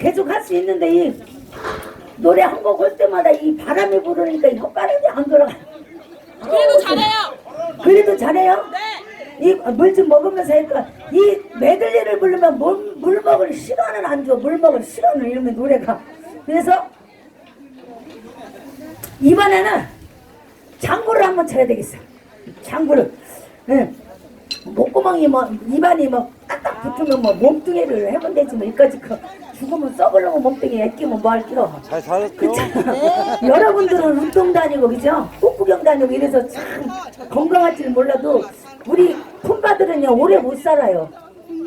계속 할 수 있는데 이 노래 한곡할 때마다 이 바람이 부르니까 이 혓바람이 안 돌아가. 그래도 잘해요. 그래도 잘해요. 네. 이 물 좀 먹으면서 하니까 이 메들리를 부르면 물, 물 먹을 시간은 안 줘. 물 먹을 시간을 이러면 노래가. 그래서 이번에는 장구를 한번 쳐야 되겠어. 장구를. 응. 목구멍이 뭐 입안이 뭐 딱딱 붙으면 뭐 몸뚱이를 해본 되지 뭐 이까지 그 죽으면 썩으려고 몸뚱이 애끼면 뭐 할게요. 잘 살았죠? 그렇잖아. 여러분들은 운동 다니고 그죠? 꽃구경 다니고 이래서 참 건강할지는 몰라도 우리 품바들은요 오래 못 살아요.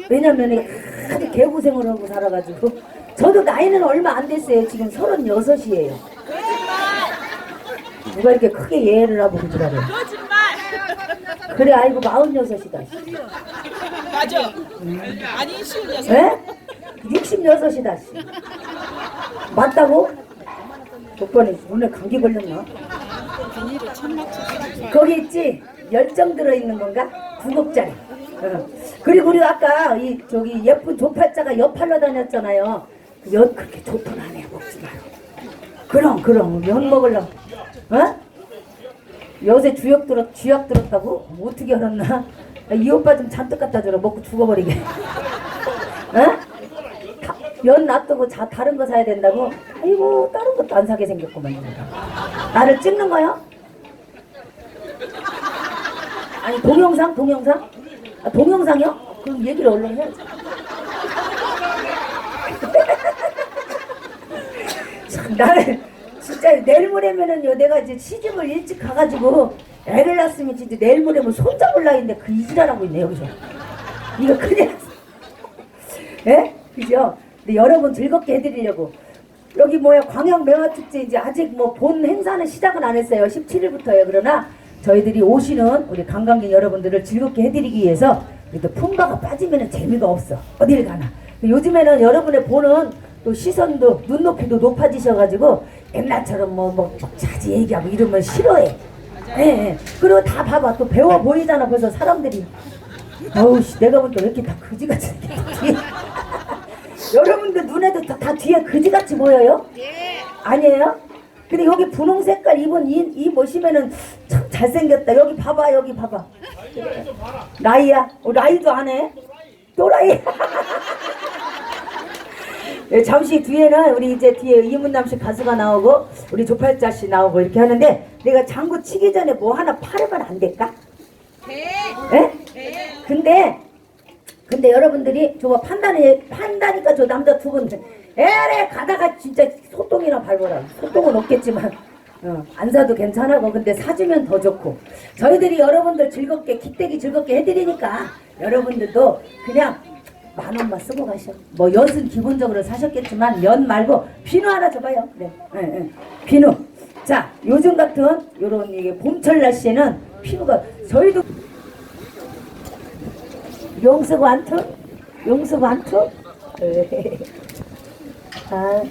왜냐면 아주 개고생을 하고 살아가지고 저도 나이는 얼마 안 됐어요. 지금 36이에요. 누가 이렇게 크게 예를 하고 그러더라고요. 거짓말. 그래 알고 46이다. 맞아. 아니 쉬운 녀석. 에? 66이다. 맞다고? 오빠는 오늘 감기 걸렸나? 거기 있지? 열정 들어있는 건가? 두 곡짜리. 어. 그리고 우리 아까 이 저기 예쁜 조팔자가 옆팔로 다녔잖아요. 연 그렇게 조팔 안해 먹지 마요. 그럼 그럼 연 먹으려고. 어? 요새 주역 들었 주약 들었다고? 뭐 어떻게 알았나? 이 오빠 좀 잔뜩 갖다 줘라 먹고 죽어버리게. 연 놔두고 자 다른 거 사야 된다고? 아이고 다른 것도 안 사게 생겼구만. 나를 찍는 거야? 아니 동영상 동영상? 아, 동영상이요? 그럼 얘기를 얼른 해야지. 참, 나는 진짜 내일 모레면은요 내가 이제 시집을 일찍 가가지고 애를 낳았으면 진짜 내일 모레면 손잡을 나이인데 그 이지랄하고 있네 여기서 이거 큰일 났어 예? 그죠? 근데 여러분 즐겁게 해드리려고. 여기 뭐야 광양 매화축제 이제 아직 뭐 본 행사는 시작은 안 했어요. 17일부터요. 그러나 저희들이 오시는 우리 관광객 여러분들을 즐겁게 해드리기 위해서 또 품바가 빠지면 재미가 없어. 어딜 가나. 요즘에는 여러분의 보는 또 시선도 눈높이도 높아지셔가지고 옛날처럼 뭐, 뭐, 막 자지 얘기하고 이러면 싫어해. 예, 예. 그리고 다 봐봐. 또 배워 보이잖아. 벌써 사람들이. 어우 씨. 내가 보니까 왜 이렇게 다 그지같이 생겼지? 여러분들 눈에도 다, 다 뒤에 그지같이 보여요? 아니에요? 근데 여기 분홍 색깔 입은 이, 이 보시면은 참 잘생겼다 여기 봐봐 여기 봐봐 라이야? 어, 라이도 안 해? 또 라이 예, 잠시 뒤에는 우리 이제 뒤에 이문남 씨 가수가 나오고 우리 조팔자 씨 나오고 이렇게 하는데 내가 장구 치기 전에 뭐 하나 팔으면 안 될까? 네. 예? 근데 근데 여러분들이 저거 판단해 판다니까 저 남자 두 분 에레 가다가 진짜 소똥이나 밟아라 소똥은 없겠지만 어, 안 사도 괜찮아고. 근데 사주면 더 좋고. 저희들이 여러분들 즐겁게 기대기 즐겁게 해드리니까 여러분들도 그냥 만 원만 쓰고 가셔. 뭐 연은 기본적으로 사셨겠지만 연 말고 비누 하나 줘봐요. 네, 예, 예. 비누. 자 요즘 같은 요런 이게 봄철 날씨에는 피부가 저희도 용서 완투? 용서 완투? 아,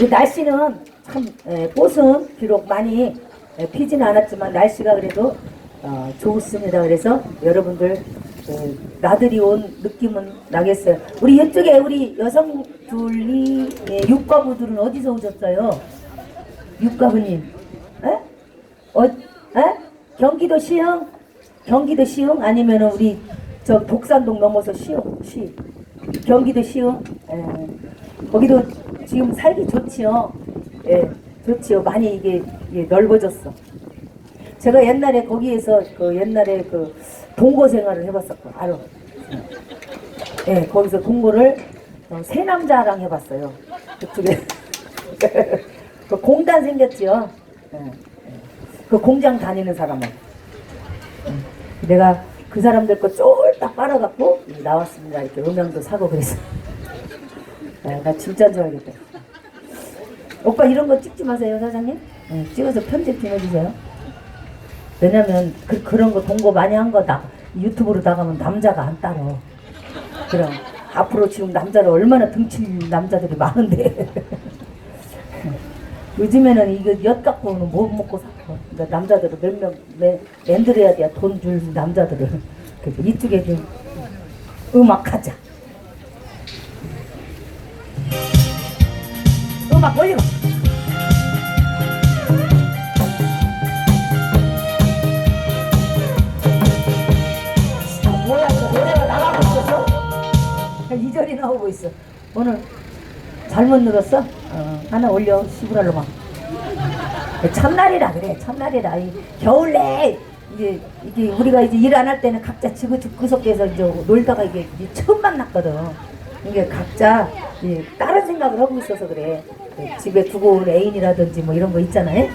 이 날씨는 참 에, 꽃은 비록 많이 에, 피지는 않았지만 날씨가 그래도 어, 좋습니다. 그래서 여러분들 에, 나들이 온 느낌은 나겠어요. 우리 이쪽에 우리 여성 둘이 예, 육가부들은 어디서 오셨어요? 육가부님, 에? 어, 에? 경기도 시흥? 경기도 시흥 아니면 우리 저 독산동 넘어서 시흥 시. 경기도 시흥? 에, 거기도 지금 살기 좋지요? 예 좋지요. 많이 이게 예, 넓어졌어. 제가 옛날에 거기에서 그 옛날에 그 동거 생활을 해봤었고 알아? 예 거기서 동거를 어, 세 남자랑 해봤어요. 그쪽에. 그 공단 생겼지요? 예, 예. 그 공장 다니는 사람은 내가 그 사람들 거 쫄딱 빨아갖고 나왔습니다. 이렇게 음영도 사고 그랬어. 야, 나 진짜 좋아하겠다. 오빠 이런 거 찍지 마세요, 사장님. 네, 찍어서 편집 좀 해주세요. 왜냐면 그, 그런 거 동거 많이 한 거 나 유튜브로 나가면 남자가 안 따라. 그럼 앞으로 지금 남자를 얼마나 등칠 남자들이 많은데. 요즘에는 이거 엿 갖고는 못 먹고 살고 그러니까 남자들은 몇명 맨들해야 돼 돈 줄 남자들은 그래서 이쪽에 좀 음악하자 음악 올리고. 아, 절이 나오고 있어. 오늘 잘못 늘었어? 어, 하나 올려, 시부랄로만. 첫날이라 그래, 첫날이라. 이 겨울에 이제 이게 우리가 이제 일 안 할 때는 각자 지구 구석에서 이제 놀다가 이게 이제 처음 만났거든. 이게 각자 이제 다른 생각을 하고 있어서 그래. 그 집에 두고 온 애인이라든지 뭐 이런 거 있잖아요.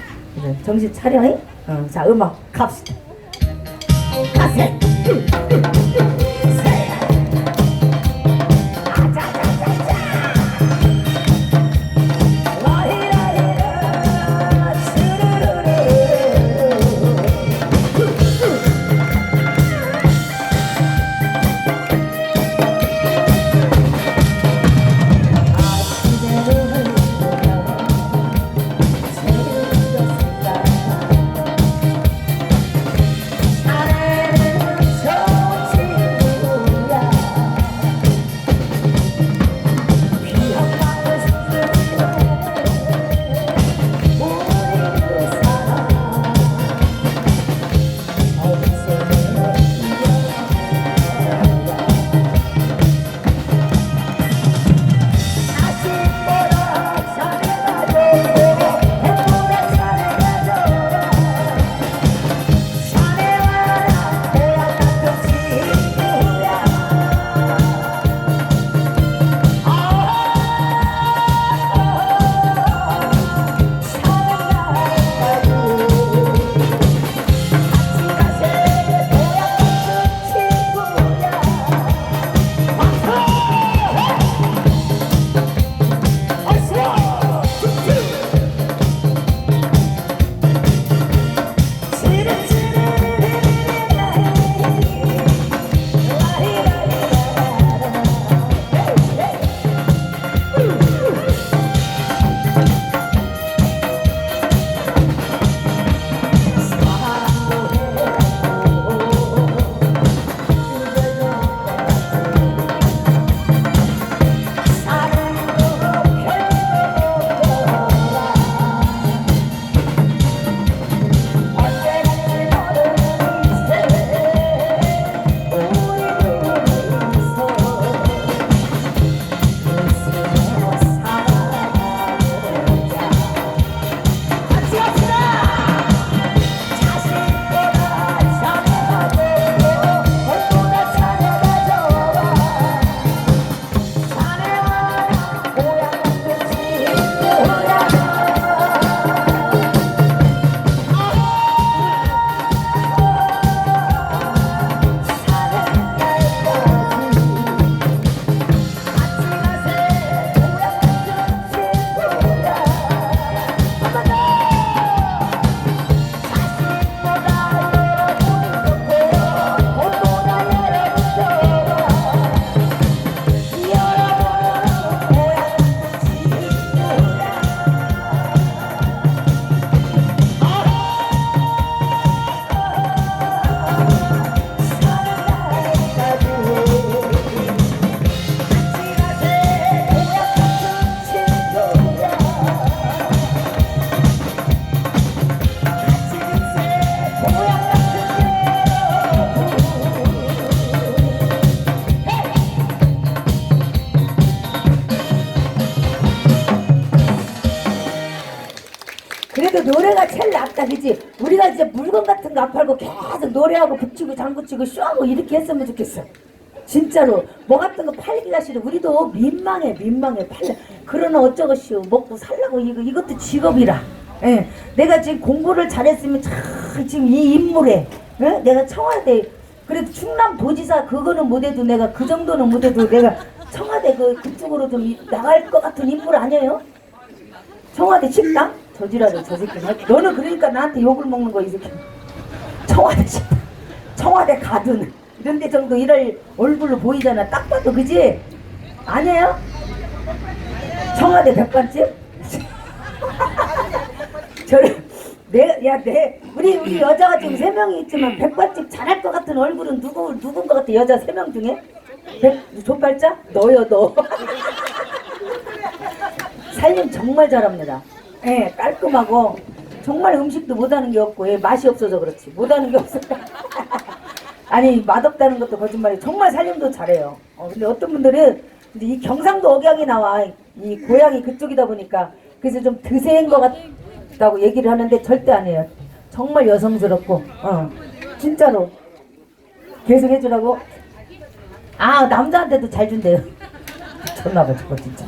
정신 차려. 잉? 어, 자, 음악 갑시다. 가세. 노래가 제일 낫다 그지? 우리가 이제 물건 같은 거 안 팔고 계속 노래하고 북치고 장구치고 쇼하고 이렇게 했으면 좋겠어. 진짜로. 뭐 같은 거 팔기가 싫어 우리도 민망해 민망해. 팔려. 그러나 어쩌겠시오 먹고 살라고 이거 이것도 직업이라. 예. 내가 지금 공부를 잘했으면 참 지금 이 인물에 예? 내가 청와대 그래도 충남 도지사 그거는 못해도 내가 그 정도는 못해도 내가 청와대 그 그쪽으로 좀 이- 나갈 것 같은 인물 아니에요? 청와대 식당? 저지라도 저 새끼 너는 그러니까 나한테 욕을 먹는 거이 새끼 청와대 식당 청와대 가든 이런 데 정도 일할 얼굴로 보이잖아 딱 봐도 그지? 아니에요? 청와대 백반집? 저를 내야내 우리 우리 여자가 지금 세 명이 있지만 백반집 잘할 것 같은 얼굴은 누구 누군 것 같아 여자 세 명 중에 백 족발자 너요 너 살림 정말 잘합니다. 예, 깔끔하고 정말 음식도 못하는 게 없고 예, 맛이 없어서 그렇지 못하는 게 없어. 아니 맛없다는 것도 거짓말이 정말 살림도 잘해요. 어, 근데 어떤 분들은 이제 이 경상도 억양이 나와 이 고향이 그쪽이다 보니까 그래서 좀 드세인 것 같다고 얘기를 하는데 절대 아니에요. 정말 여성스럽고 어, 진짜로 계속 해주라고. 아 남자한테도 잘 준대요. 좋나봐 저거 진짜.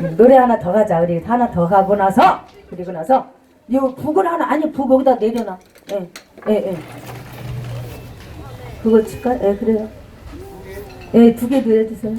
음, 노래 하나 더 가자. 우리 하나 더 가고 나서 그리고 나서 이 북을 하나 아니 북 여기다 내려놔. 예, 예, 예. 그거 칠까? 예, 그래요. 예, 두개더 해주세요.